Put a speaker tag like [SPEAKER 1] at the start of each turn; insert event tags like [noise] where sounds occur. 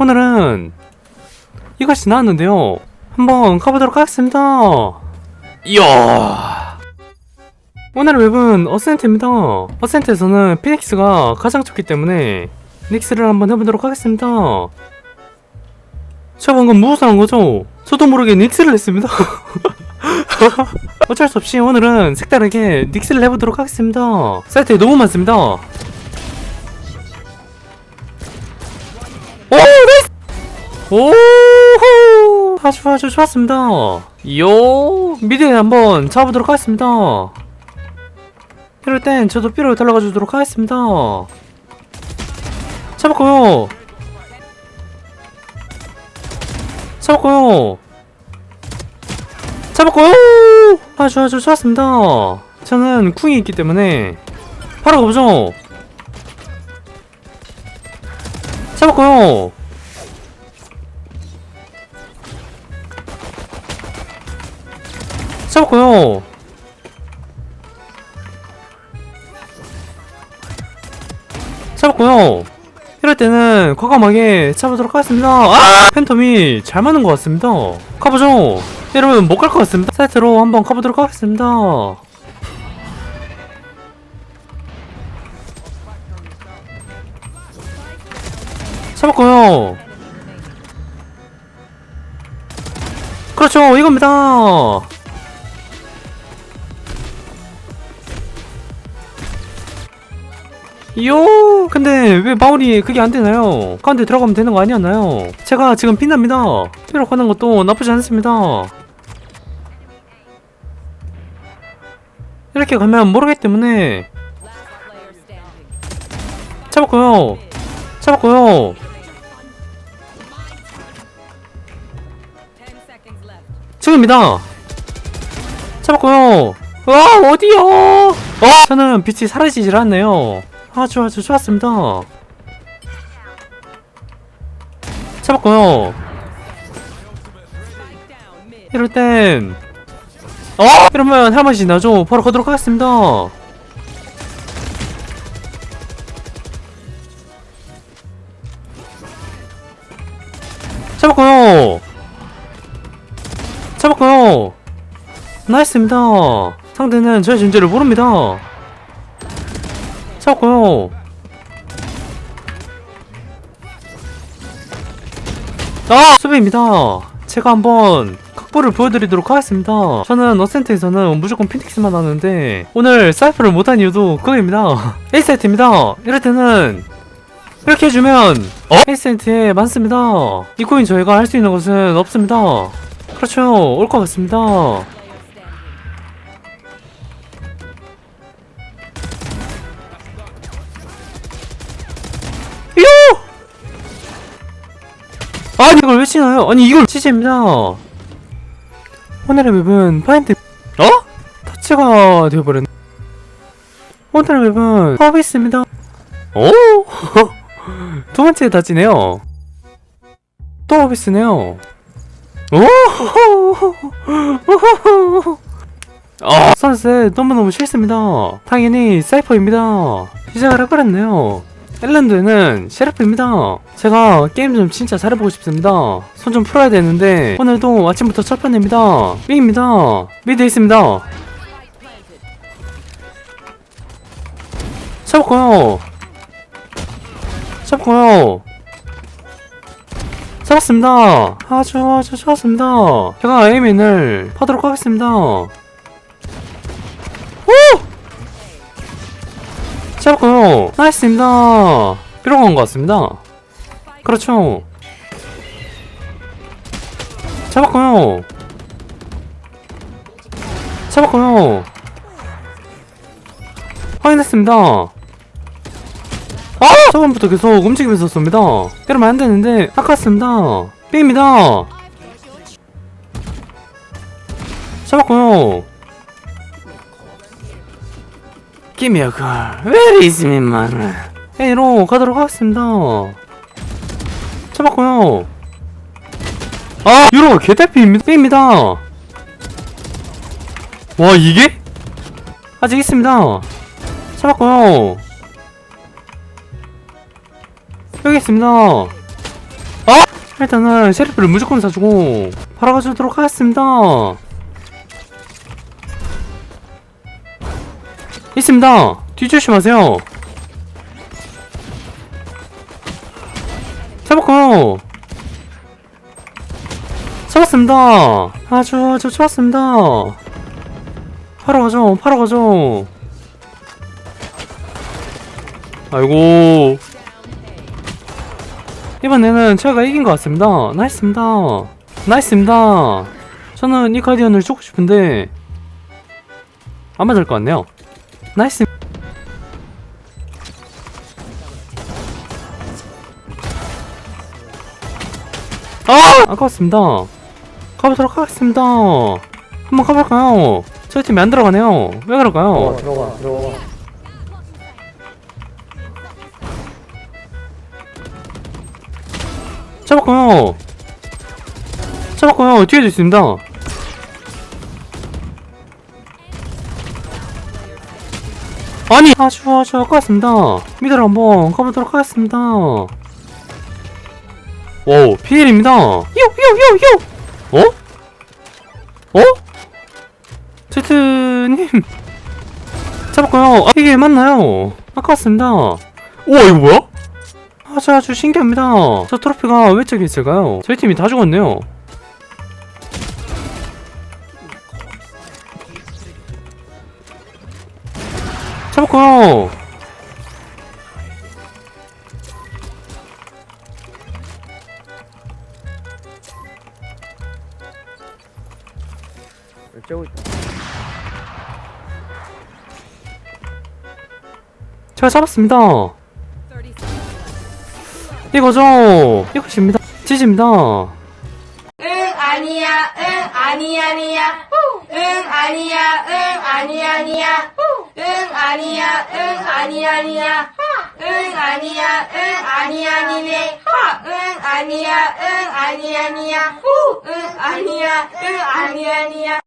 [SPEAKER 1] 오늘은 이것이 나왔는데요. 한번 가보도록 하겠습니다. 이야. 오늘의 웹은 어센트입니다. 어센트에서는 피닉스가 가장 좋기 때문에 닉스를 한번 해보도록 하겠습니다. 제가 방금 무엇을 한 거죠? 저도 모르게 닉스를 했습니다. [laughs] 어쩔 수 없이 오늘은 색다르게 닉스를 해보도록 하겠습니다. 사이트에 너무 많습니다. 오호! 아주 아주 좋았습니다. 요, 미드에 한번 잡아보도록 하겠습니다. 이럴 땐 저도 삐로 달라가 주도록 하겠습니다. 잡았고요. 잡았고요. 잡았고요. 아주 아주 좋았습니다. 저는 쿵이 있기 때문에 바로 가보죠. 잡았고요. 잡았고요. 잡았고요. 이럴 때는 과감하게 잡아도록 하겠습니다. 아! 팬텀이 잘 맞는 것 같습니다. 가보죠. 여러분 못 갈 것 같습니다. 사이트로 한번 가보도록 하겠습니다. 잡았고요. 그렇죠, 이겁니다. 요 근데 왜 마무리 그게 안 되나요? 가운데 들어가면 되는 거 아니었나요? 제가 지금 빛납니다. 피로 가는 것도 나쁘지 않습니다. 이렇게 가면 모르기 때문에 잡았고요. 잡았고요. 지금입니다. 잡았고요. 와 어디요? 어? 저는 빛이 사라지질 않네요. 아주 아주 좋았습니다. 잡았고요. 이럴 땐 어? 이러면 할 맛이 나죠. 바로 가도록 하겠습니다. 잡았고요. 잡았고요. 나이스입니다. 상대는 저의 존재를 모릅니다. 잡았고요. 아! 수비입니다. 제가 한번 각보를 보여드리도록 하겠습니다. 저는 어센트에서는 무조건 피닉스만 하는데 오늘 사이프를 못한 이유도 그거입니다. [laughs] 1세트입니다. 이럴 때는 이렇게 해주면 어? 1세트에 많습니다. 이 코인 저희가 할 수 있는 것은 없습니다. 그렇죠. 올 것 같습니다. 아니 이걸 왜 치나요? 아니 이걸 치즈입니다. 오늘의 맵은 파인트 어? 터치가 되어버렸네. 오늘의 맵은 서비스입니다. 오! [laughs] 두 번째 다치네요. 또 서비스네요. 오! [laughs] 아, 선셋 너무너무 싫습니다. 당연히 사이퍼입니다. 시작을 해버렸네요. 엘랜드는 셰르프입니다. 제가 게임 좀 진짜 잘해보고 싶습니다. 손 좀 풀어야 되는데 오늘도 아침부터 첫 판입니다. B입니다. 미드 있습니다. 잡았고요. 잡았고요. 잡았습니다. 아주 아주 좋았습니다. 제가 에이민을 파도록 하겠습니다. 잡았고요. 나이스입니다. 삐롱한 것 같습니다. 그렇죠. 잡았고요. 잡았고요. 확인했습니다. 아! 저번부터 계속 움직이면서 쏩니다. 때리면 안 되는데 아깝습니다. 삐입니다. 잡았고요. Me, man? A로 가도록 하겠습니다. 잡았고요. 아, 유로 개대피입니다. 와, 이게? 아직 있습니다. 잡았고요. 여기 있습니다. 아! 일단은 셰리프를 무조건 사주고 바로 가주도록 하겠습니다. 있습니다. 뒤조심하세요. 잡았고요. 잡았습니다. 아주 아주 좋았습니다. 바로 가죠. 바로 가죠. 아이고. 이번에는 제가 이긴 것 같습니다. 나이스입니다. 나이스입니다. 저는 이 가디언을 주고 싶은데 안 맞을 것 같네요. 나이스. 아! 아까웠습니다. 가보도록 하겠습니다. 한번 가볼까요? 저희 팀이 안 들어가네요. 왜 그럴까요?
[SPEAKER 2] 들어가 들어가
[SPEAKER 1] 잡았고요. 잡았고요. 뒤에도 있습니다. 아니 아주 아주 아깝습니다. 미드를 한번 가보도록 하겠습니다. 오 피엘입니다. 요요요요. 어? 어? 제트님 [laughs] 잡았고요. 아, 이게 맞나요? 아깝습니다. 우와 이거 뭐야? 아주 아주 신기합니다. 저 트로피가 왜 저기 있을까요? 저희 팀이 다 죽었네요.
[SPEAKER 2] 째고 있다
[SPEAKER 1] 제가 잡았습니다. 이거죠. 이것입니다. 지지입니다.
[SPEAKER 3] 응 아니야 응 아니 아니야 응 아니야 응 아니 아니야 응 아니야. 응 아니 아니야. 응 아니야. 응 아니 아니네. 응 아니야. 응 아니 아니야. 응 아니야. 응 아니 아니야